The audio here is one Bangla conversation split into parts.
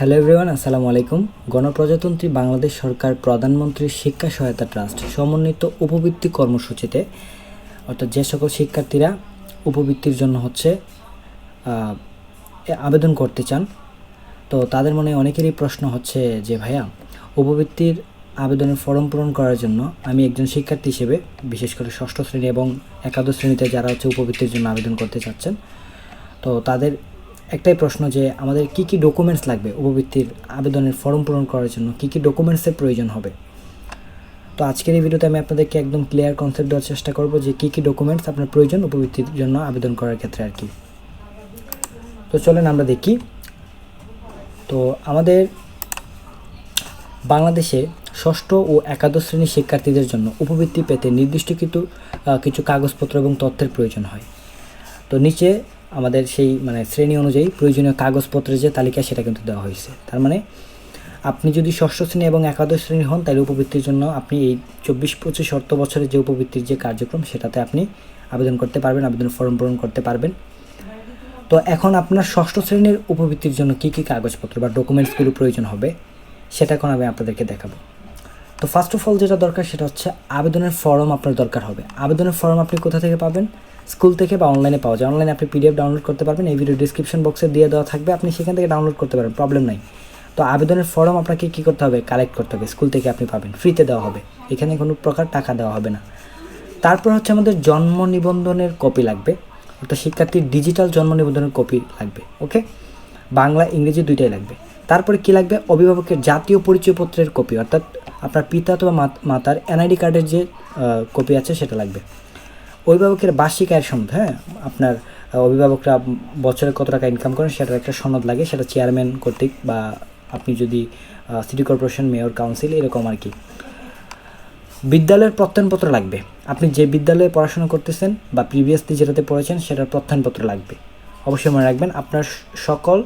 হ্যালো এভরিওয়ান আসসালামু আলাইকুম। গণপ্রজাতন্ত্রী বাংলাদেশ সরকার প্রধানমন্ত্রী শিক্ষা সহায়তা ট্রাস্ট সমন্বিত উপবৃত্তি কর্মসূচিতে, অর্থাৎ যে সকল শিক্ষার্থীরা উপবৃত্তির জন্য হচ্ছে আবেদন করতে চান, তো তাদের মনে অনেকেরই প্রশ্ন হচ্ছে যে, ভাইয়া, উপবৃত্তির আবেদনের ফর্ম পূরণ করার জন্য আমি একজন শিক্ষার্থী হিসেবে, বিশেষ করে ষষ্ঠ শ্রেণি এবং একাদশ শ্রেণীতে যারা হচ্ছে উপবৃত্তির জন্য আবেদন করতে চাচ্ছেন, তো তাদের একটাই প্রশ্ন যে আমাদের কি কি ডকুমেন্টস লাগবে উপবৃত্তির আবেদনের ফর্ম পূরণ করার জন্য? কি কি ডকুমেন্টসের প্রয়োজন হবে? তো আজকের এই ভিডিওতে আমি আপনাদেরকে একদম ক্লিয়ার কনসেপ্ট দেওয়ার চেষ্টা করব যে কি কি ডকুমেন্টস আপনার প্রয়োজন উপবৃত্তির জন্য আবেদন করার ক্ষেত্রে আর কি। তো চলেন আমরা দেখি। তো আমাদের বাংলাদেশে ষষ্ঠ ও একাদশ শ্রেণির শিক্ষার্থীদের জন্য উপবৃত্তি পেতে নির্দিষ্ট কিছু কিছু কাগজপত্র এবং তথ্যের প্রয়োজন হয়। তো নিচে আমাদের সেই মানে শ্রেণি অনুযায়ী প্রয়োজনীয় কাগজপত্রের যে তালিকা সেটা কিন্তু দেওয়া হয়েছে। তার মানে আপনি যদি ষষ্ঠ শ্রেণি এবং একাদশ শ্রেণি হন, তাহলে উপবৃত্তির জন্য আপনি এই চব্বিশ পঁচিশ অর্থ বছরের যে উপবৃত্তির যে কার্যক্রম, সেটাতে আপনি আবেদন করতে পারবেন, আবেদন ফর্ম পূরণ করতে পারবেন। তো এখন আপনার ষষ্ঠ শ্রেণির উপবৃত্তির জন্য কী কী কাগজপত্র বা ডকুমেন্টসগুলো প্রয়োজন হবে, সেটা এখন আমি আপনাদেরকে দেখাবো। তো ফার্স্ট অফ অল যেটা দরকার সেটা হচ্ছে আবেদনের ফর্ম আপনার দরকার হবে। আবেদনের ফর্ম আপনি কোথা থেকে পাবেন? স্কুল থেকে বা অনলাইনে পাওয়া যায়। অনলাইনে আপনি পিডিএফ ডাউনলোড করতে পারবেন। এই ভিডিও ডিসক্রিপশন বক্সে দিয়ে দেওয়া থাকবে। আপনি সেখান থেকে ডাউনলোড করতে পারেন প্রবলেম নাই। তো আবেদনের ফর্ম আপনাকে কী করতে হবে? কালেক্ট করতে হবে। স্কুল থেকে আপনি পাবেন। ফ্রিতে দেওয়া হবে। এখানে কোনো প্রকার টাকা দেওয়া হবে না। তারপর হচ্ছে আমাদের জন্ম নিবন্ধনের কপি লাগবে। অর্থাৎ শিক্ষার্থীর ডিজিটাল জন্ম নিবন্ধনের কপি লাগবে। ওকে বাংলা, ইংরেজি দুইটাই লাগবে। তারপরে কি লাগবে? অভিভাবকের জাতীয় পরিচয়পত্রের কপি অর্থাৎ আপনার পিতা অথবা মাত- মাতার এনআইডি কার্ডের যে কপি আছে সেটা লাগবে। অভিভাবকের বার্ষিক আয়ের সনদ হ্যাঁ? আপনার অভিভাবকরা বছরে কত টাকা ইনকাম করেন সেটার একটা সনদ লাগে, সেটা চেয়ারম্যান কর্তৃক বা আপনি যদি সিটি কর্পোরেশন মেয়র কাউন্সিল এরকম আর কি। বিদ্যালয়ের প্রত্যয়নপত্র লাগবে। আপনি যে বিদ্যালয়ে পড়াশোনা করতেছেন বা প্রিভিয়াসলি যেটাতে পড়েছেন সেটার প্রত্যয়নপত্র লাগবে। অবশ্যই মনে রাখবেন, আপনার সকল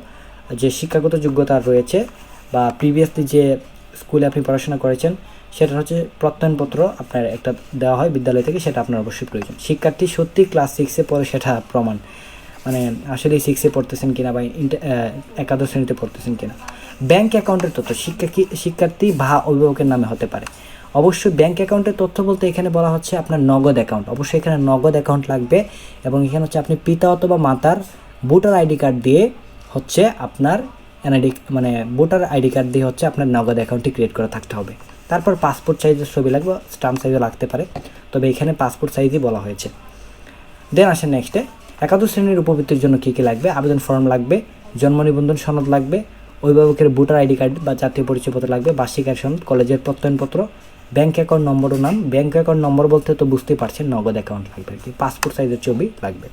যে শিক্ষাগত যোগ্যতা রয়েছে বা প্রিভিয়াসলি যে স্কুলে আপনি পড়াশোনা করেছেন, সেটা হচ্ছে প্রত্যয়নপত্র আপনার একটা দেওয়া হয় বিদ্যালয় থেকে, সেটা আপনার অবশ্যই প্রয়োজন। শিক্ষার্থী সত্যি ক্লাস সিক্সে পড়ে সেটা প্রমাণ। মানে আসলে সিক্সে পড়তেছেন কিনা বা একাদশ শ্রেণীতে পড়তেছেন কিনা। ব্যাংক অ্যাকাউন্টের তথ্য শিক্ষার্থী শিক্ষার্থী বা অভিভাবকের নামে হতে পারে। অবশ্যই ব্যাংক অ্যাকাউন্টের তথ্য বলতে এখানে বলা হচ্ছে আপনার নগদ অ্যাকাউন্ট অবশ্যই এখানে নগদ অ্যাকাউন্ট লাগবে এবং এখানে হচ্ছে আপনি পিতা অথবা মাতার ভোটার আইডি কার্ড দিয়ে হচ্ছে আপনার এনআইডি মানে ভোটার আইডি কার্ড দিয়ে হচ্ছে আপনার নগদ অ্যাকাউন্টটি ক্রিয়েট করা থাকতে হবে। তারপর পাসপোর্ট সাইজের ছবি লাগবে স্টাম্প সাইজও লাগতে পারে। তবে এখানে পাসপোর্ট সাইজই বলা হয়েছে। দেন আসেন নেক্সটে একাদশ শ্রেণির উপবৃত্তির জন্য কী কী লাগবে? আবেদন ফর্ম লাগবে, জন্ম নিবন্ধন সনদ লাগবে, অভিভাবকের ভোটার আইডি কার্ড বা জাতীয় পরিচয়পত্র লাগবে, বার্ষিক আয় সনদ, কলেজের প্রত্যয়নপত্র ব্যাঙ্ক অ্যাকাউন্ট নম্বর ও নাম। ব্যাঙ্ক অ্যাকাউন্ট নম্বর বলতে তো বুঝতেই পারছেন, নগদ অ্যাকাউন্ট লাগবে আর কি। পাসপোর্ট সাইজের ছবি লাগবে।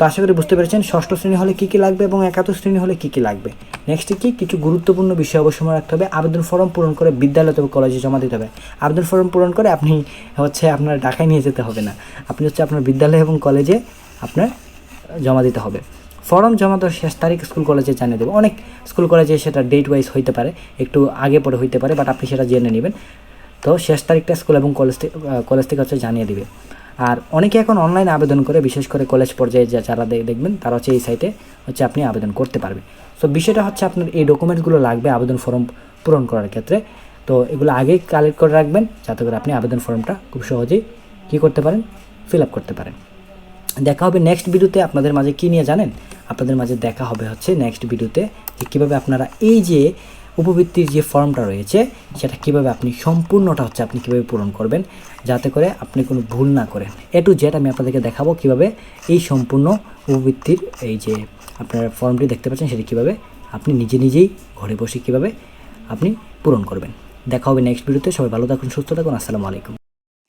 তো আশা করি বুঝতে পেরেছেন, ষষ্ঠ শ্রেণি হলে কী কী লাগবে এবং একাদশ শ্রেণি হলে কী কী লাগবে? নেক্সট কি? কিছু গুরুত্বপূর্ণ বিষয় অবশ্যই মনে রাখতে হবে। আবেদন ফর্ম পূরণ করে বিদ্যালয় অথবা কলেজে জমা দিতে হবে। আবেদন ফর্ম পূরণ করে আপনি হচ্ছে আপনার ঢাকায় নিয়ে যেতে হবে না। আপনি হচ্ছে আপনার বিদ্যালয় এবং কলেজে আপনার জমা দিতে হবে। ফর্ম জমা দেওয়ার শেষ তারিখ স্কুল কলেজে জানিয়ে দেবে। অনেক স্কুল কলেজে সেটা ডেট ওয়াইজ হইতে পারে, একটু আগে পরে হইতে পারে বাট আপনি সেটা জেনে নেবেন। তো শেষ তারিখটা স্কুল এবং কলেজ থেকে কলেজ থেকে হচ্ছে জানিয়ে দিবে। আর অনেকে এখন অনলাইনে আবেদন করে, বিশেষ করে কলেজ পর্যায়ে যা যারা দেখবেন, তারা হচ্ছে এই সাইটে হচ্ছে আপনি আবেদন করতে পারবেন। সো বিষয়টা হচ্ছে আপনার এই ডকুমেন্টসগুলো লাগবে আবেদন ফর্ম পূরণ করার ক্ষেত্রে। তো এগুলো আগেই কালেক্ট করে রাখবেন, যাতে করে আপনি আবেদন ফর্মটা খুব সহজেই কী করতে পারেন ফিল আপ করতে পারেন। দেখা হবে নেক্সট ভিডিওতে আপনাদের মাঝে কী নিয়ে জানেন? আপনাদের মাঝে দেখা হবে হচ্ছে নেক্সট ভিডিওতে যে কীভাবে আপনারা এই যে উপবৃত্তির যে ফর্মটা রয়েছে, সেটা কীভাবে আপনি সম্পূর্ণটা হচ্ছে আপনি কীভাবে পূরণ করবেন, যাতে করে আপনি কোনো ভুল না করেন। এ টু জেড আমি আপনাদেরকে দেখাবো কীভাবে এই সম্পূর্ণ উপবৃত্তির এই যে আপনার ফর্মটি দেখতে পাচ্ছেন, সেটি কীভাবে আপনি নিজে নিজেই ঘরে বসে কীভাবে আপনি পূরণ করবেন। দেখা হবে নেক্সট ভিডিওতে সবাই ভালো থাকুন, সুস্থ থাকুন। আসসালামু আলাইকুম।